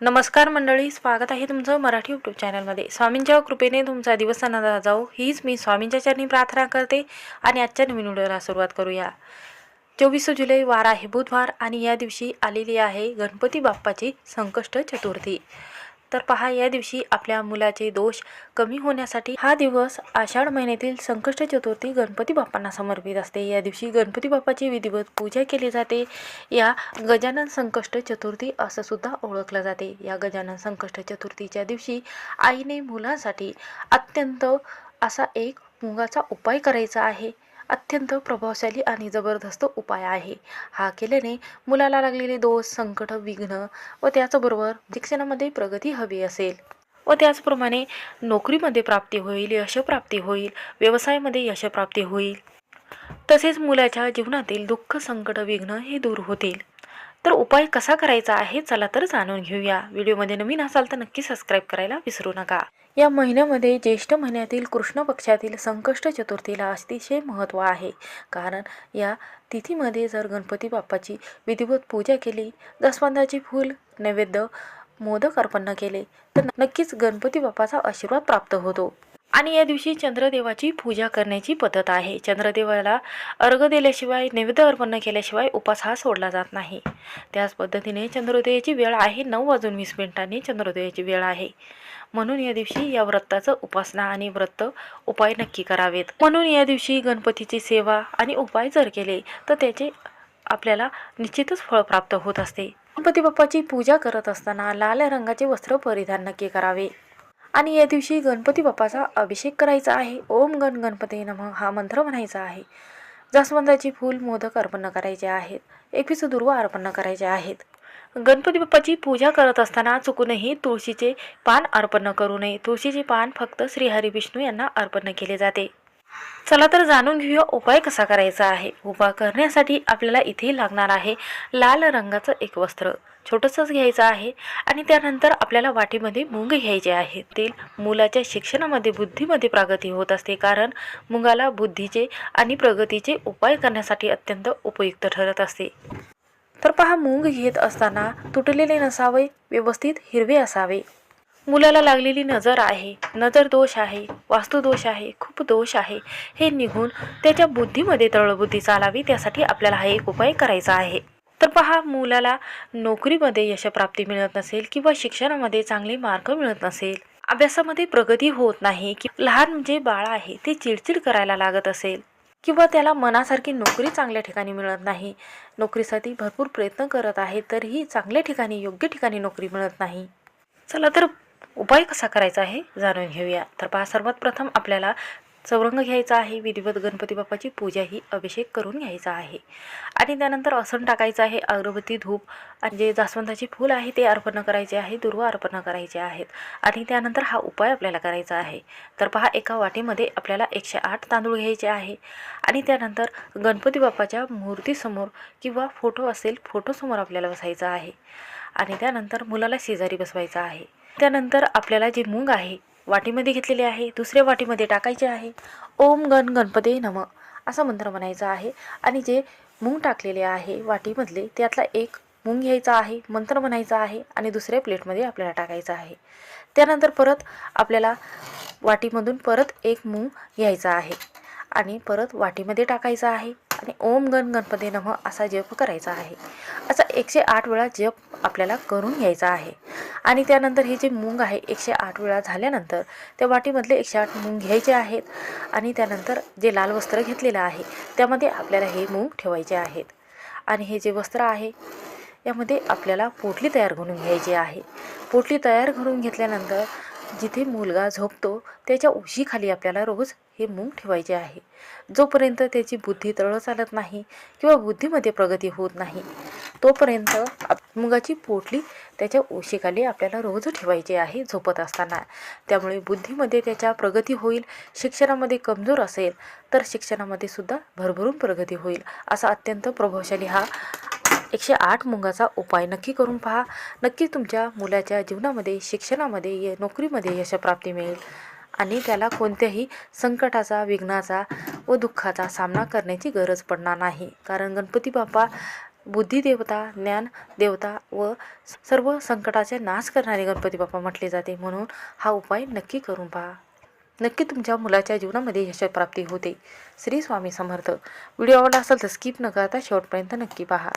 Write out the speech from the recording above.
नमस्कार मंडळी स्वागत आहे तुमचं मराठी यूट्यूब चॅनलमध्ये स्वामींच्या कृपेने तुमचा दिवस आनंदात जाऊ हीच मी स्वामींच्या चरणी प्रार्थना करते आणि आजच्या नवीन व्हिडिओला सुरुवात करूया. चोवीस जुलै वार आहे बुधवार आणि या दिवशी आलेली आहे गणपती बाप्पाची संकष्ट चतुर्थी. तर पहा या दिवशी आपल्या मुलाचे दोष कमी होण्यासाठी हा दिवस आषाढ महिन्यातील संकष्ट चतुर्थी गणपती बाप्पांना समर्पित असते. या दिवशी गणपती बाप्पाची विधिवत पूजा केली जाते. या गजानन संकष्ट चतुर्थी असं सुद्धा ओळखलं जाते. या गजानन संकष्ट चतुर्थीच्या दिवशी आईने मुलांसाठी अत्यंत असा एक मुगाचा उपाय करायचा आहे. अत्यंत प्रभावशाली आणि जबरदस्त उपाय आहे. हा केल्याने मुलाला लागलेले दोष संकट विघ्न व त्याचबरोबर शिक्षणामध्ये प्रगती हवी असेल. व त्याचप्रमाणे नोकरीमध्ये प्राप्ती होईल यशप्राप्ती होईल व्यवसायामध्ये यशप्राप्ती होईल. तसेच मुलाच्या जीवनातील दुःख संकट विघ्न हे दूर होतील. तर उपाय कसा करायचा आहे चला तर जाणून घेऊया. व्हिडिओमध्ये नवीन असाल तर नक्की सबस्क्राईब करायला विसरू नका. या महिन्यामध्ये ज्येष्ठ महिन्यातील कृष्ण पक्षातील संकष्ट चतुर्थीला अतिशय महत्त्व आहे. कारण या तिथीमध्ये जर गणपती बाप्पाची विधिवत पूजा केली दसवंदाची फूल नैवेद्य मोदक अर्पण केले तर नक्कीच गणपती बाप्पाचा आशीर्वाद प्राप्त होतो. आणि या दिवशी चंद्रदेवाची पूजा करण्याची पद्धत आहे. चंद्रदेवाला अर्घ दिल्याशिवाय नैवेद्य अर्पण केल्याशिवाय उपास हा सोडला जात नाही. त्याच पद्धतीने चंद्रोदयाची वेळ आहे नऊ वाजून वीस मिनिटांनी चंद्रोदयाची वेळ आहे. म्हणून या दिवशी या व्रताचं उपासना आणि व्रत उपाय नक्की करावेत. म्हणून या दिवशी गणपतीची सेवा आणि उपाय जर केले तर त्याचे आपल्याला निश्चितच फळ प्राप्त होत असते. गणपती बाप्पाची पूजा करत असताना लाल रंगाचे वस्त्र परिधान नक्की करावे. आणि या दिवशी गणपती बाप्पाचा अभिषेक करायचा आहे. ओम गण गणपती नम हा मंत्र म्हणायचा आहे. जास्वंदाची फूल मोदक अर्पण करायचे आहेत. एकवीस दुर्वा अर्पण करायचे आहेत. गणपती बाप्पाची पूजा करत असताना चुकूनही तुळशीचे पान अर्पण करू नये. तुळशीचे पान फक्त श्रीहरी विष्णू यांना अर्पण केले जाते. चला तर जाणून घेऊया उपाय कसा करायचा आहे. उपाय करण्यासाठी आपल्याला इथे लागणार आहे लाल रंगाचं एक वस्त्र. छोटंसंच घ्यायचं आहे आणि त्यानंतर आपल्याला वाटीमध्ये मूग घ्यायचे आहे. तेल मुलाच्या शिक्षणामध्ये बुद्धीमध्ये प्रगती होत असते कारण मुगाला बुद्धीचे आणि प्रगतीचे उपाय करण्यासाठी अत्यंत उपयुक्त ठरत असते. तर पहा मूग घेत असताना तुटलेले नसावे व्यवस्थित हिरवे असावे. मुलाला लागलेली नजर आहे नजर दोष आहे वास्तुदोष आहे खूप दोष आहे. हे निघून त्याच्या बुद्धीमध्ये तळबुद्धी चालावी त्यासाठी आपल्याला हा एक उपाय करायचा आहे. तर पहा मुलाला नोकरीमध्ये यशप्राप्ती मिळत नसेल किंवा शिक्षणामध्ये चांगले मार्क मिळत नसेल. अभ्यासामध्ये प्रगती होत नाही की लहान जे बाळ आहे ते चिडचिड करायला लागत असेल. किंवा त्याला मनासारखी नोकरी चांगल्या ठिकाणी मिळत नाही. नोकरीसाठी भरपूर प्रयत्न करत आहे तरीही चांगल्या ठिकाणी योग्य ठिकाणी नोकरी मिळत नाही. चला तर उपाय कसा करायचा आहे जाणून घेऊया. तर पहा सर्वात प्रथम आपल्याला चौरंग घ्यायचा आहे विधिवत गणपती बाप्पाची पूजा ही अभिषेक करून घ्यायचा आहे. आणि त्यानंतर आसन टाकायचं आहे अगरबत्ती धूप आणि जे जास्वंदाचे फूल आहे ते अर्पण करायचे आहे दुर्वा अर्पण करायचे आहेत. आणि त्यानंतर हा उपाय आपल्याला करायचा आहे. तर पहा एका वाटीमध्ये आपल्याला एकशे आठ तांदूळ घ्यायचे आहे. आणि त्यानंतर गणपती बाप्पाच्या मूर्तीसमोर किंवा फोटो असेल फोटोसमोर आपल्याला बसायचा आहे. आणि त्यानंतर मुलाला शेजारी बसवायचा आहे. त्यानंतर आपल्याला जे मूग आहे वाटीमध्ये घेतलेले आहे दुसऱ्या वाटीमध्ये टाकायचे आहे. ओम गण गणपती नम असा मंत्र म्हणायचा आहे. आणि जे मूग टाकलेले आहे वाटीमधले त्यातला एक मूग घ्यायचा आहे मंत्र म्हणायचा आहे आणि दुसऱ्या प्लेटमध्ये आपल्याला टाकायचं आहे. त्यानंतर परत आपल्याला वाटीमधून परत एक मूग घ्यायचा आहे आणि परत वाटीमध्ये टाकायचा आहे. आणि ओम गण गणपती नम असा जप करायचा आहे. असा एकशे आठ वेळा जप आपल्याला करून घ्यायचा आहे. आणि त्यानंतर हे जे मूंग आहे एकशे आठ वेळा झाल्यानंतर त्या वाटीमधले एकशे आठ मूंग घ्यायचे आहेत. आणि त्यानंतर जे लाल वस्त्र घेतलेलं आहे त्यामध्ये आपल्याला हे मूग ठेवायचे आहेत. आणि हे जे वस्त्र आहे यामध्ये आपल्याला पोटली तयार करून घ्यायची आहे. पोटली तयार करून घेतल्यानंतर जिथे मुलगा झोपतो त्याच्या उशीखाली आपल्याला रोज हे मूग ठेवायचे आहे. जोपर्यंत त्याची बुद्धी तळ चालत नाही किंवा बुद्धीमध्ये प्रगती होत नाही तोपर्यंत मुगाची पोटली त्याच्या उशीखाली आपल्याला रोज ठेवायची आहे झोपत असताना. त्यामुळे बुद्धीमध्ये त्याच्या प्रगती होईल शिक्षणामध्ये कमजोर असेल तर शिक्षणामध्ये सुद्धा भरभरून प्रगती होईल असा अत्यंत प्रभावशाली हा एकशे आठ मुंगाचा उपाय. नक्की करून पहा. नक्की तुमच्या मुलाच्या जीवनामध्ये शिक्षणामध्ये य नोकरीमध्ये यशप्राप्ती मिळेल. आणि त्याला कोणत्याही संकटाचा विघ्नाचा व दुःखाचा सामना करण्याची गरज पडणार नाही. कारण गणपती बाप्पा बुद्धिदेवता ज्ञान देवता व सर्व संकटाचे नाश करणारे गणपती बाप्पा म्हटले जाते. म्हणून हा उपाय नक्की करून पहा. नक्की तुमच्या मुलाच्या जीवनामध्ये यशप्राप्ती होते. श्री स्वामी समर्थ. व्हिडिओ आवडला असेल तर स्किप न करता शेवटपर्यंत नक्की पहा.